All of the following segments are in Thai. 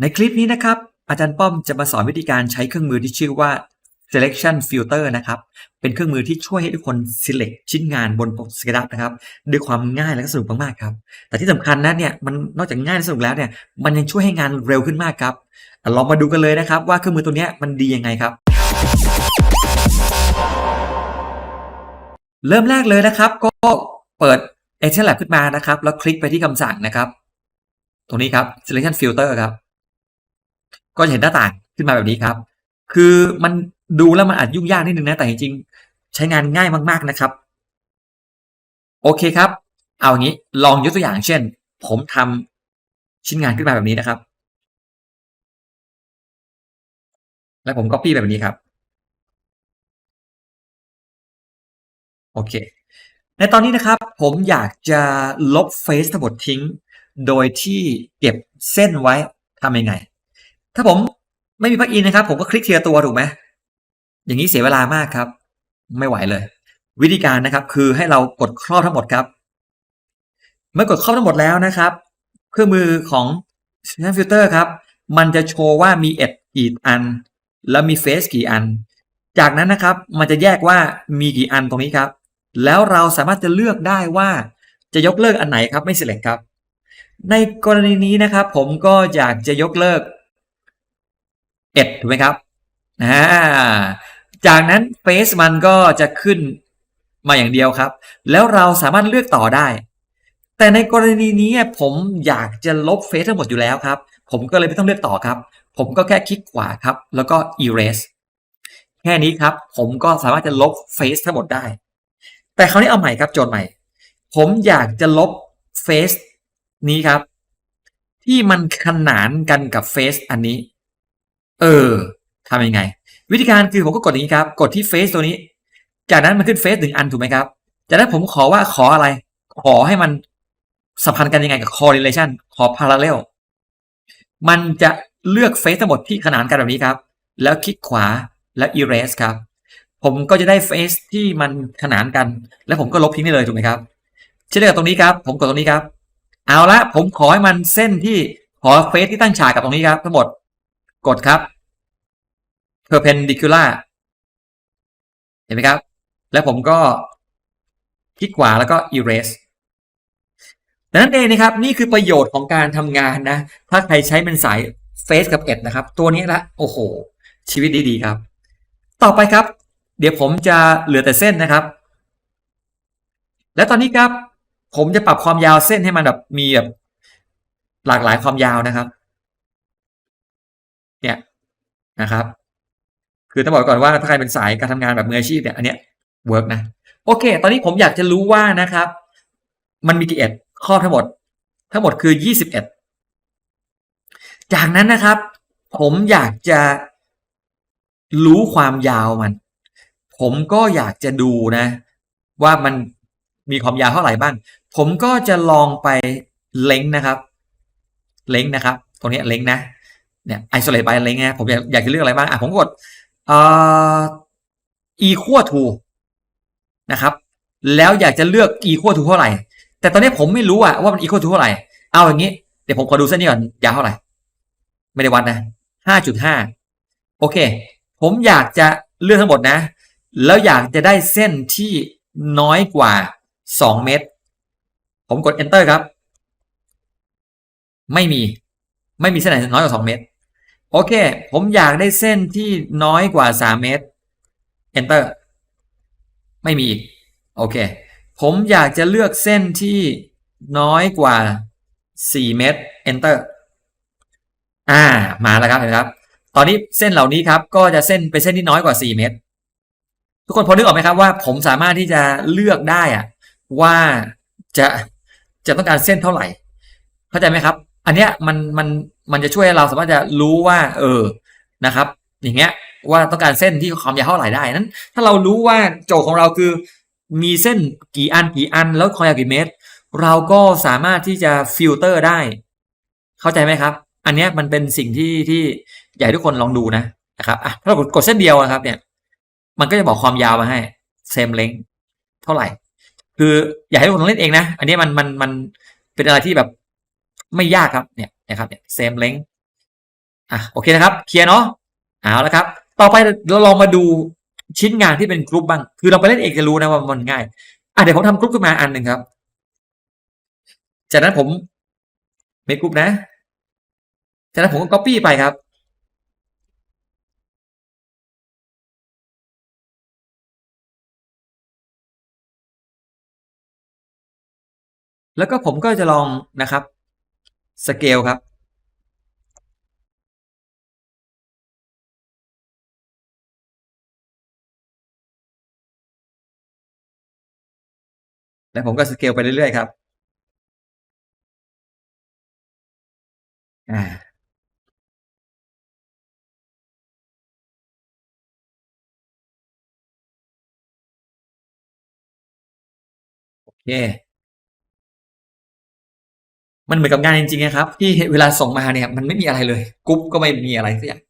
ในคลิปนี้นะครับ อาจารย์ป้อมจะมาสอนวิธีการใช้เครื่องมือที่ชื่อว่า selection filter นะครับ เป็นเครื่องมือที่ช่วยให้ทุกคน select ชิ้นงานบน SketchUp นะครับ ด้วยความง่ายและก็สนุกมากๆครับ แต่ที่สำคัญนะเนี่ยมันนอกจากง่ายและสนุกแล้วเนี่ยมันยังช่วยให้งานเร็วขึ้นมากครับลองมาดูกันเลยนะครับ ว่าเครื่องมือตัวนี้มันดียังไงครับ เริ่มแรกเลยนะครับ ก็เปิด Action Lab ขึ้นมานะครับ แล้วคลิกไปที่คำสั่งนะครับ ตรงนี้ครับ selection filter ครับ ก็จะเห็นหน้าต่างขึ้นมาแบบนี้ครับ คือมันดูแล้วมันอาจยุ่งยากนิดนึงนะแต่จริงๆใช้งานง่ายมากๆนะครับ โอเคครับ เอาอย่างนี้ลองยกตัวอย่างเช่น ผมทำชิ้นงานขึ้นมาแบบนี้นะครับ แล้วผม copy แบบนี้ครับ โอเค ในตอนนี้นะครับ ผมอยากจะลบเฟซทั้งหมดทิ้ง โดยที่เก็บเส้นไว้ทำยังไง ถ้าผมไม่มีพักอินนะครับ ผมก็คลิกทีละตัวถูกไหมอย่างนี้เสียเวลามากครับ ไม่ไหวเลย วิธีการนะครับคือให้เรากดครอบทั้งหมดครับ เมื่อกดครอบทั้งหมดแล้วนะครับ เครื่องมือของ Selection Filter ครับ มันจะโชว์ว่ามีเอ็ดกี่อัน แล้วมีเฟซกี่อัน จากนั้นนะครับมันจะแยกว่ามีกี่อันตรงนี้ครับ แล้วเราสามารถจะเลือกได้ว่าจะยกเลิกอันไหนครับไม่ select ครับ ในกรณีนี้นะครับ ผมก็อยากจะยกเลิก เอ็ดถูกไหมครับอ่าจากนั้นเฟซมันก็จะขึ้นมาอย่างเดียวครับ แล้วเราสามารถเลือกต่อได้ แต่ในกรณีนี้ผมอยากจะลบเฟซทั้งหมดอยู่แล้วครับ ผมก็เลยไม่ต้องเลือกต่อครับ ผมก็แค่คลิกขวาครับ แล้วก็ erase แค่นี้ครับ ผมก็สามารถจะลบเฟซทั้งหมดได้ แต่คราวนี้เอาใหม่ครับโจทย์ใหม่ ผมอยากจะลบเฟซนี้ครับ ที่มันขนานกันกับเฟซอันนี้ เออทำยังไง วิธีการคือผมก็กดอย่างนี้ครับ กดที่เฟซตัวนี้ จากนั้นมันขึ้นเฟซหนึ่งอันถูกไหมครับ จากนั้นผมขอว่าขออะไร ขอให้มันสัมพันธ์กันยังไงกับ correlation ขอ parallel มันจะเลือกเฟซทั้งหมดที่ขนานกันแบบนี้ครับ แล้วคลิกขวาแล้ว erase ครับ ผมก็จะได้เฟซที่มันขนานกัน แล้วผมก็ลบทิ้งได้เลยถูกไหมครับ เช่นเดียวกับตรงนี้ครับ ผมกดตรงนี้ครับ เอาละผมขอให้มันเส้นที่ขอเฟซที่ตั้งฉากกับตรงนี้ครับ ทั้งหมด กดครับ perpendicular เห็นไหมครับ แล้วผมก็คลิกขวาแล้วก็ erase ดังนั้นเองนะครับนี่คือประโยชน์ของการทำงานนะ ถ้าใครใช้เป็นสายเฟซกับเอ็ดนะครับ ตัวนี้ละโอ้โห ชีวิตดีๆครับ ต่อไปครับ เดี๋ยวผมจะเหลือแต่เส้นนะครับ และตอนนี้ครับ ผมจะปรับความยาวเส้นให้มันแบบมีแบบหลากหลายความยาวนะครับ เนี่ยนะครับ คือต้องบอกก่อนว่าถ้าใครเป็นสายการทำงานแบบมืออาชีพเนี่ยอันเนี้ยเวิร์กนะโอเค ตอนนี้ผมอยากจะรู้ว่านะครับ มันมีกี่เอ็ดข้อทั้งหมด ทั้งหมดคือยี่สิบเอ็ดจากนั้นนะครับ ผมอยากจะรู้ความยาวมัน ผมก็อยากจะดูนะ ว่ามันมีความยาวเท่าไหร่บ้าง ผมก็จะลองไปเล้งนะครับ เล้งนะครับ ตรงนี้เล้งนะ เนี่ย isolate by เล้งนะผมอยากอยากจะเลือกอะไรบ้างอะผมกดเอ่อ equal to นะครับ แล้วอยากจะเลือก equal to เท่าไหร่ แต่ตอนนี้ผมไม่รู้อะว่ามัน equal to เท่าไหร่ เอาอย่างนี้ เดี๋ยวผมขอดูเส้นนี้ก่อนยาวเท่าไหร่ ไม่ได้วัดนะห้าจุดห้าโอเค ผมอยากจะเลือกทั้งหมดนะ แล้วอยากจะได้เส้นที่น้อยกว่าสองเมตร ผมกด enter ครับ ไม่มี ไม่มีเส้นไหนน้อยกว่าสองเมตร โอเค ผมอยากได้เส้นที่น้อยกว่าสามเมตร enter ไม่มีอีก โอเค ผมอยากจะเลือกเส้นที่น้อยกว่าสี่เมตร enter อ่า มาแล้วครับเห็นไหมครับ ตอนนี้เส้นเหล่านี้ครับ ก็จะเส้นเป็นเส้นที่น้อยกว่าสี่เมตร ทุกคนพอนึกออกไหมครับว่า ผมสามารถที่จะเลือกได้อะว่าจะจะต้องการเส้นเท่าไหร่ เข้าใจไหมครับ อันเนี้ยมันมัน มันจะช่วยเราสามารถจะรู้ว่า เออนะครับ อย่างเงี้ยว่าต้องการเส้นที่ความยาวเท่าไหร่ได้นั้น ถ้าเรารู้ว่าโจทย์ของเราคือ มีเส้นกี่อันกี่อัน แล้วความยาวกี่เมตร เราก็สามารถที่จะฟิลเตอร์ได้ เข้าใจไหมครับ อันเนี้ยมันเป็นสิ่งที่ที่อยากให้ทุกคนลองดูนะนะครับอะถ้าเรากดเส้นเดียวนะครับ เนี่ย มันก็จะบอกความยาวมาให้ same length เท่าไหร่ คืออยากให้ทุกคนลองเล่นเองนะ อันนี้มันมันมันเป็นอะไรที่แบบไม่ยากครับเนี่ย นะครับเนี่ย same length อะโอเคนะครับเคลียร์เนาะเอาละครับ ต่อไปเราลองมาดูชิ้นงานที่เป็นกรุ๊ปบ้าง คือเราไปเล่นเองจะรู้นะว่ามันง่ายอะเดี๋ยวผมทำกรุ๊ปขึ้นมาอันหนึ่งครับ จากนั้นผมเมคกรุ๊ปนะ จากนั้นผมก็ copy ไปครับแล้วก็ผมก็จะลองนะครับ สเกลครับแล้วผมก็สเกลไปเรื่อยๆครับอ่าโอเค มันเหมือนกับงานจริงๆนะครับ ที่เวลาส่งมาเนี่ย มันไม่มีอะไรเลยกรุ๊ปก็ไม่มีอะไรสักอย่าง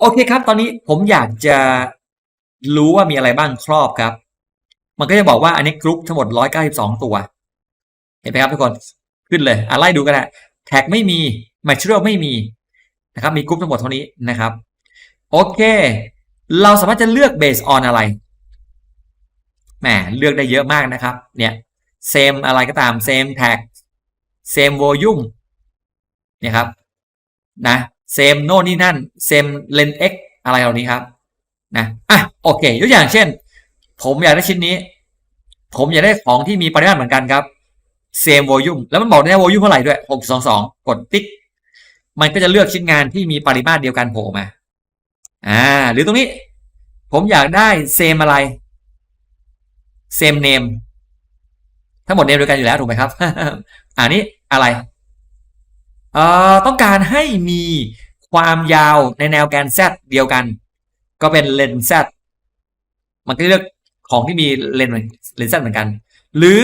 โอเคครับ ตอนนี้ผมอยากจะรู้ว่ามีอะไรบ้างครอบครับ มันก็จะบอกว่าอันนี้กรุ๊ปทั้งหมด 192 ตัว เห็นไหมครับทุกคนขึ้นเลยอะไล่ดูกันนะแท็กไม่มี material ไม่มีนะครับ มีกรุ๊ปทั้งหมดเท่านี้นะครับ โอเค เราสามารถจะเลือก based on อะไรแหมเลือกได้เยอะมากนะครับ เนี่ย same อะไรก็ตาม same tag same volume เนี่ยครับนะ same โน่นนี่นั่น same len x อะไรเหล่านี้ครับนะอะโอเคยกอย่างเช่น ผมอยากได้ชิ้นนี้ ผมอยากได้ของที่มีปริมาตรเหมือนกันครับ same volume แล้วมันบอกได้ volume เท่าไหร่ด้วย622 กดติ๊ก มันก็จะเลือกชิ้นงานที่มีปริมาตรเดียวกันโผล่มาอ่าหรือตรงนี้ ผมอยากได้ same อะไร same name ทั้งหมดเนมเดียวกันอยู่แล้วถูกไหมครับ อันนี้ อะไรเอ่อต้องการให้มีความยาวในแนวแกน z เดียวกัน ก็เป็นเลน z มันก็เลือกของที่มีเลนเลน z เหมือนกัน หรือ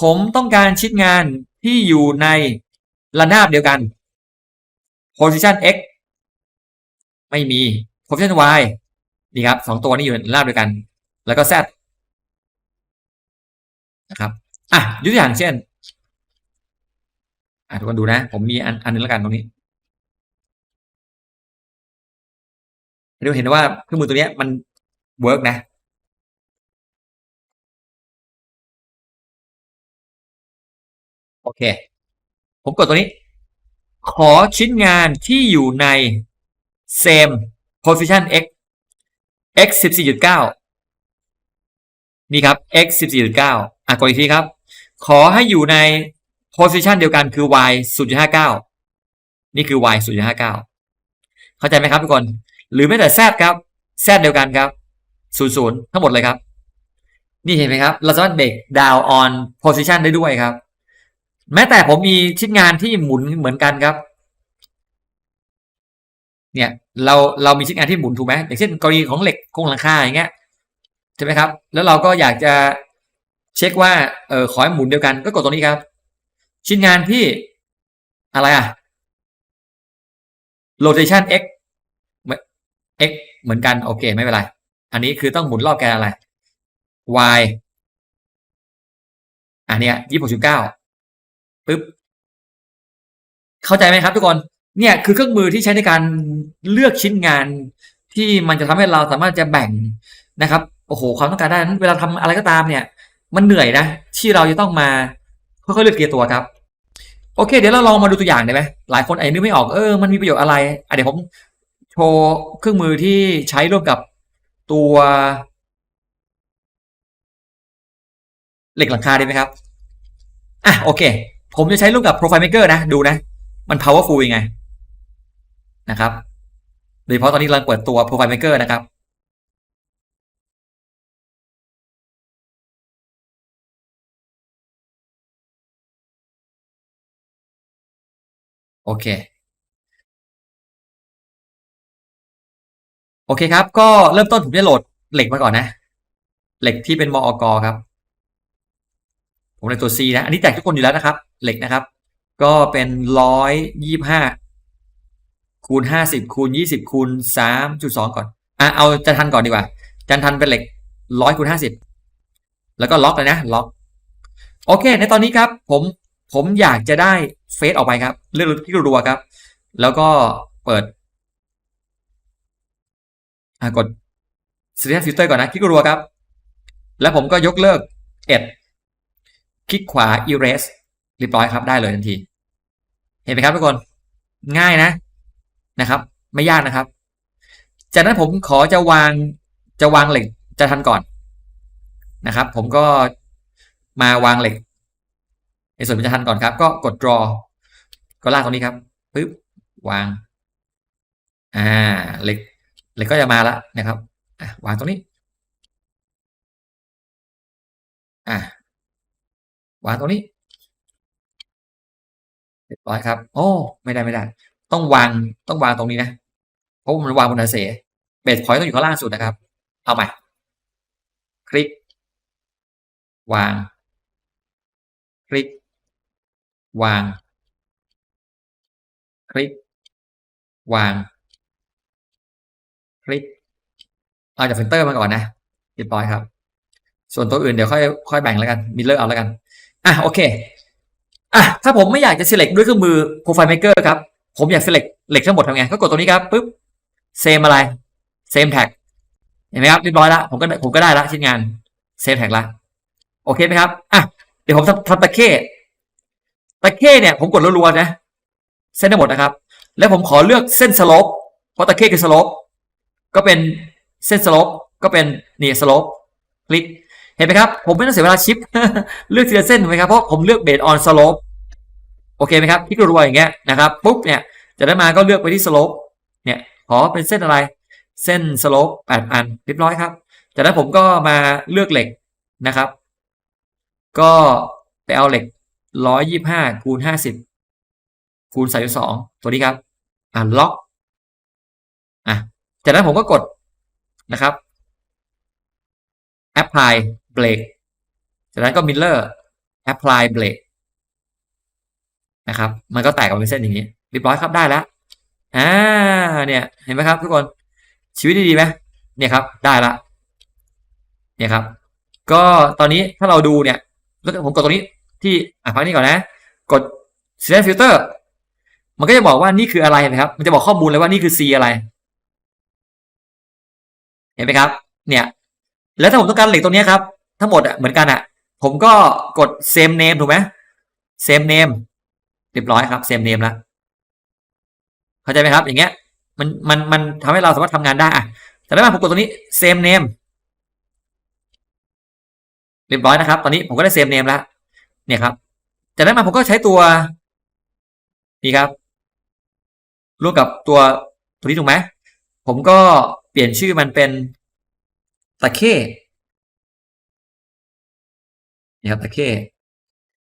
ผมต้องการชิ้นงานที่อยู่ในระนาบเดียวกัน position x ไม่มี position y นี่ครับสองตัวนี้อยู่ในระนาบเดียวกัน แล้วก็ z นะครับอะยกตัวอย่างเช่น อะทุกคนดูนะ ผมมีอันอันนึงแล้วกันตรงนี้เดี๋ยวเห็นว่าเครื่องมือตัวนี้มันเวิร์กนะโอเค ผมกดตัวนี้ ขอชิ้นงานที่อยู่ใน same position x x 14.9 นี่ครับ x 14.9 อะกดอีกทีครับ ขอให้อยู่ใน position เดียวกันคือ y 0.59 นี่คือ y 0.59 เข้าใจไหมครับทุกคน หรือไม่แต่ z ครับ z เดียวกันครับ 00 ทั้งหมดเลยครับ นี่เห็นไหมครับ เราสามารถเบรก down on position ได้ด้วยครับ แม้แต่ผมมีชิ้นงานที่หมุนเหมือนกันครับ เนี่ย เราเรามีชิ้นงานที่หมุนถูกไหมอย่างเช่นกรณีของเหล็กโครงหลังคาอย่างเงี้ยใช่ไหมครับ แล้วเราก็อยากจะเช็คว่าเออขอให้หมุนเดียวกันก็กดตรงนี้ครับ ชิ้นงานที่อะไรอะ rotation x x เหมือนกัน โอเค ไม่เป็นไร อันนี้คือต้องหมุนรอบแกนอะไร y อันเนี้ยยี่สิบหกจุดเก้าปึ๊บ เข้าใจไหมครับทุกคน เนี่ยคือเครื่องมือที่ใช้ในการเลือกชิ้นงานที่มันจะทำให้เราสามารถจะแบ่งนะครับ โอ้โห ความต้องการได้นั้นเวลาทำอะไรก็ตามเนี่ย มันเหนื่อยนะ ที่เราจะต้องมา ค่อยๆเลือกเกียร์ตัวครับ โอเค เดี๋ยวเราลองมาดูตัวอย่างได้ไหมหลายคนอาจจะนึกไม่ออกเออมันมีประโยชน์อะไรอะเดี๋ยวผมโชว์เครื่องมือที่ใช้ร่วมกับตัวเหล็กหลังคาได้ไหมครับ อะโอเค ผมจะใช้ร่วมกับ Profile Maker นะ ดูนะ มัน powerful ยังไง นะครับ โดยเฉพาะตอนนี้กำลังเปิดตัว Profile Maker นะครับ โอเค โอเคครับ ก็เริ่มต้นผมจะโหลดเหล็กมาก่อนนะ เหล็กที่เป็นมอกครับ ผมในตัว C นะ อันนี้แจกทุกคนอยู่แล้วนะครับ เหล็กนะครับ ก็เป็นร้อยยี่ห้าคูณห้าสิบคูณยี่สิบคูณสามจุดสองก่อน อะ เอาจันทันก่อนดีกว่า จันทันเป็นเหล็กร้อยคูณห้าสิบแล้วก็ล็อกเลยนะ ล็อก โอเค ในตอนนี้ครับ ผม ผมอยากจะได้เฟซออกไปครับ เลือกที่รัวครับ แล้วก็เปิดกด Select Filter ก่อนนะ คลิกรัวครับ แล้วผมก็ยกเลิก Edge คลิกขวา Erase เรียบร้อยครับได้เลยทันที เห็นไหมครับทุกคนง่ายนะนะครับ ไม่ยากนะครับ จากนั้นผมขอจะวางจะวางเหล็กจะทันก่อนนะครับ ผมก็มาวางเหล็ก ในส่วนเป็นจะทันก่อนครับ ก็กด draw ก็ลากตรงนี้ครับปึ๊บวาง อ่าเหล็กเหล็กก็จะมาแล้วนะครับอะวางตรงนี้ อะวางตรงนี้เรียบร้อยครับ โอ้ไม่ได้ไม่ได้ ต้องวางต้องวางตรงนี้นะเพราะมันวางบนอาเสเบสพอยต์ต้องอยู่ข้างล่างสุดนะครับ เอาใหม่ คลิก วาง คลิก วาง คลิก วาง คลิกเอาจากฟิลเตอร์มาก่อนนะเรียบร้อยครับ ส่วนตัวอื่นเดี๋ยวค่อยค่อยแบ่งแล้วกันมิเลอร์เอาแล้วกันอะโอเคอะถ้าผมไม่อยากจะ select ด้วยเครื่องมือ Profile Maker ครับ ผมอยาก select เหล็กทั้งหมดทำไงก็กดตรงนี้ครับปุ๊บ same อะไร same tag เห็นไหมครับเรียบร้อยแล้วผมก็ผมก็ได้ละชิ้นงาน same tag ละโอเคไหมครับอะเดี๋ยวผมทำทำตะเข้ ตะเข้เนี่ยผมกดรัวๆนะ เส้นทั้งหมดนะครับ แล้วผมขอเลือกเส้นสโลปเพราะตะเข้คือสโลปก็เป็นเส้นสโลปก็เป็นนี่สโลปคลิกเห็นไหมครับ ผมไม่ต้องเสียเวลาชิป เลือกทีละเส้นถูกไหมครับเพราะผมเลือกเบสออนสโลปโอเคไหมครับคลิกรัวๆอย่างเงี้ยนะครับปุ๊บเนี่ยจากนั้มาก็เลือกไปที่สโลปเนี่ยขอเป็นเส้นอะไร เส้นสโลปแปดอันเรียบร้อยครับจากนั้นผมก็มาเลือกเหล็กนะครับ ก็ไปเอาเหล็ก ร้อยยี่ห้าคูณห้าสิบคูณสามสองตัวนี้ครับ อ่าล็อกอะจากนั้นผมก็กดนะครับ apply brake จากนั้นก็ miller apply brake นะครับ มันก็แตกออกเป็นเส้นอย่างนี้เรียบร้อยครับได้แล้วอ่าเนี่ยเห็นไหมครับทุกคนชีวิตดีๆไหมเนี่ยครับ ได้ละเนี่ยครับ ก็ตอนนี้ถ้าเราดูเนี่ยแล้วผมกดตรงนี้ ที่อะพักนี้ก่อนนะ กด select filter มันก็จะบอกว่านี่คืออะไรนะครับ มันจะบอกข้อมูลเลยว่านี่คือ C อะไร เห็นไหมครับ เนี่ย แล้วถ้าผมต้องการเหล็กตรงนี้ครับ ทั้งหมดอะเหมือนกันอะ ผมก็กด same name ถูกไหม same name เรียบร้อยครับ same name แล้วเข้าใจไหมครับ อย่างเงี้ย มันมันมันทำให้เราสามารถทำงานได้อะแต่แล้มาผมกดตรงนี้ same name เรียบร้อยนะครับ ตอนนี้ผมก็ได้ same name แล้ว เนี่ยครับ จากนั้นมาผมก็ใช้ตัวนี่ครับ ร่วมกับตัวตัวนี้ถูกไหมผมก็เปลี่ยนชื่อมันเป็นตะเข้นี่ครับตะเข้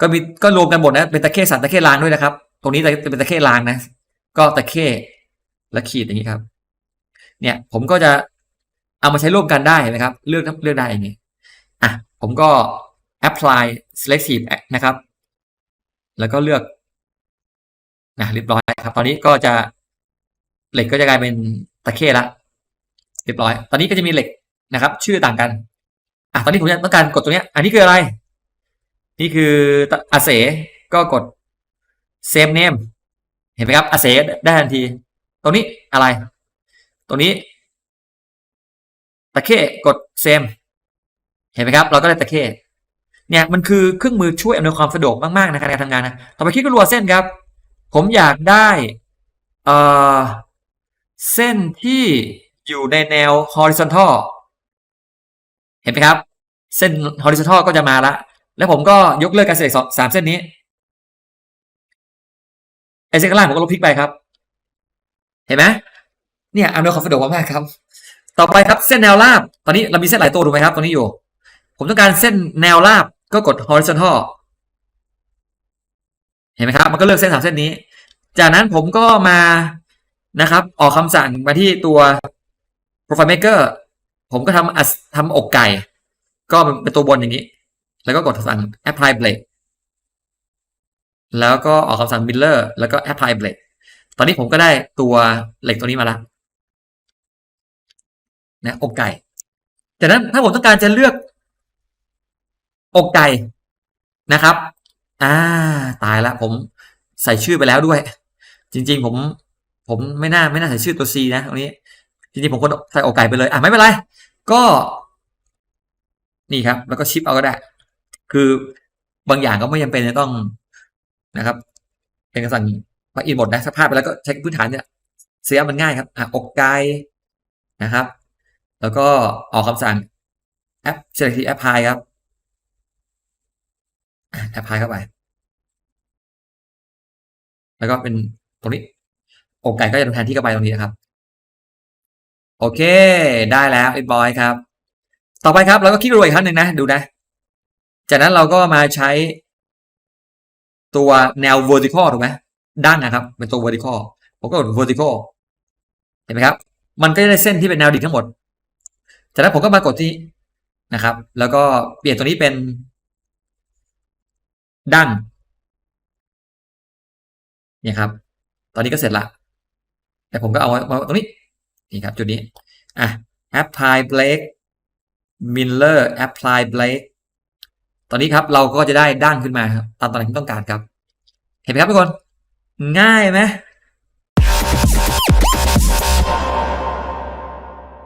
ก็มีก็รวมกันหมดนะเป็นตะเข้สันตะเข้ลางด้วยนะครับ ตรงนี้จะเป็นตะเข้ลางนะ ก็ตะเข้และขีดอย่างนี้ครับ เนี่ย ผมก็จะเอามาใช้ร่วมกันได้นะครับ เลือกเลือกได้อย่างนี้อะผมก็ apply selective นะครับ แล้วก็เลือกนะเรียบร้อยครับ ตอนนี้ก็จะเหล็กก็จะกลายเป็นตะเข้ละเรียบร้อย ตอนนี้ก็จะมีเหล็กนะครับ ชื่อต่างกันอะตอนนี้ผมต้องการกดตัวเนี้ย อันนี้คืออะไร นี่คืออาเสก็กด same name เห็นไหมครับอาเสได้ทันที ตรงนี้อะไร ตรงนี้ ตะเข้กด same เห็นไหมครับ เราก็ได้ตะเข้ เนี่ยมันคือเครื่องมือช่วยอำนวยความสะดวกมากๆในการทำงานนะต่อไปคลิกรัวเส้นครับ ผมอยากได้เอ่อเส้นที่อยู่ในแนว horizontal เห็นไหมครับ เส้น horizontal ก็จะมาละ แล้วผมก็ยกเลิกการเสกสามเส้นนี้ไอเส้นข้างล่างผมก็ลบพลิกไปครับ เห็นไหมเนี่ยอำนวยความสะดวกมากครับ ต่อไปครับเส้นแนวราบ ตอนนี้เรามีเส้นหลายตัวถูกไหมครับตรงนี้อยู่ ผมต้องการเส้นแนวราบ ก็กด horizontal เห็นไหมครับ มันก็เลือกเส้นสามเส้นนี้ จากนั้นผมก็มานะครับ ออกคำสั่งมาที่ตัว profile maker ผมก็ทำทำอกไก่ ก็เป็นตัวบนอย่างนี้ แล้วก็กดคำสั่ง apply blade แล้วก็ออกคำสั่ง miller แล้วก็ apply blade ตอนนี้ผมก็ได้ตัวเหล็กตัวนี้มาแล้วนะอกไก่จากนั้นถ้าผมต้องการจะเลือก อกไก่นะครับ อ่า ตายละผมใส่ชื่อไปแล้วด้วย จริง ๆ ผม ผมไม่น่าไม่น่าใส่ชื่อตัว C นะตรงนี้จริงๆผมก็ใส่อกไก่ไปเลย อะไม่เป็นไร ก็ นี่ครับ แล้วก็ชิปเอาก็ได้ คือบางอย่างก็ไม่จำเป็นจะต้องนะครับ เป็นคำสั่งมาอินหมดนะสภาพไปแล้วก็ใช้พื้นฐานเนี่ยเสียมันง่ายครับ อะอกไก่นะครับ แล้วก็ออกคำสั่งแอป select apply ครับ อะ apply เข้าไป แล้วก็เป็นตรงนี้อกไก่ก็จะแทนที่เข้าไปตรงนี้นะครับ โอเค ได้แล้วไอ้บอยครับ ต่อไปครับเราก็คลิกรวยอีกครั้งหนึ่งนะ ดูนะ จากนั้นเราก็มาใช้ตัวแนว vertical ถูกไหมด้านนะครับ เป็นตัว vertical ผมก็กด vertical เห็นไหมครับ มันก็จะได้เส้นที่เป็นแนวดิ่งทั้งหมด จากนั้นผมก็มากดที่นะครับ แล้วก็เปลี่ยนตัวนี้เป็น ดั้งเนี่ยครับ ตอนนี้ก็เสร็จละ แต่ผมก็เอามาตรงนี้ นี่ครับ จุดนี้ อะ apply break miller apply break ตอนนี้ครับเราก็จะได้ดั้งขึ้นมาครับตามตำแหน่งที่ต้องการครับ เห็นไหมครับทุกคน ง่ายไหม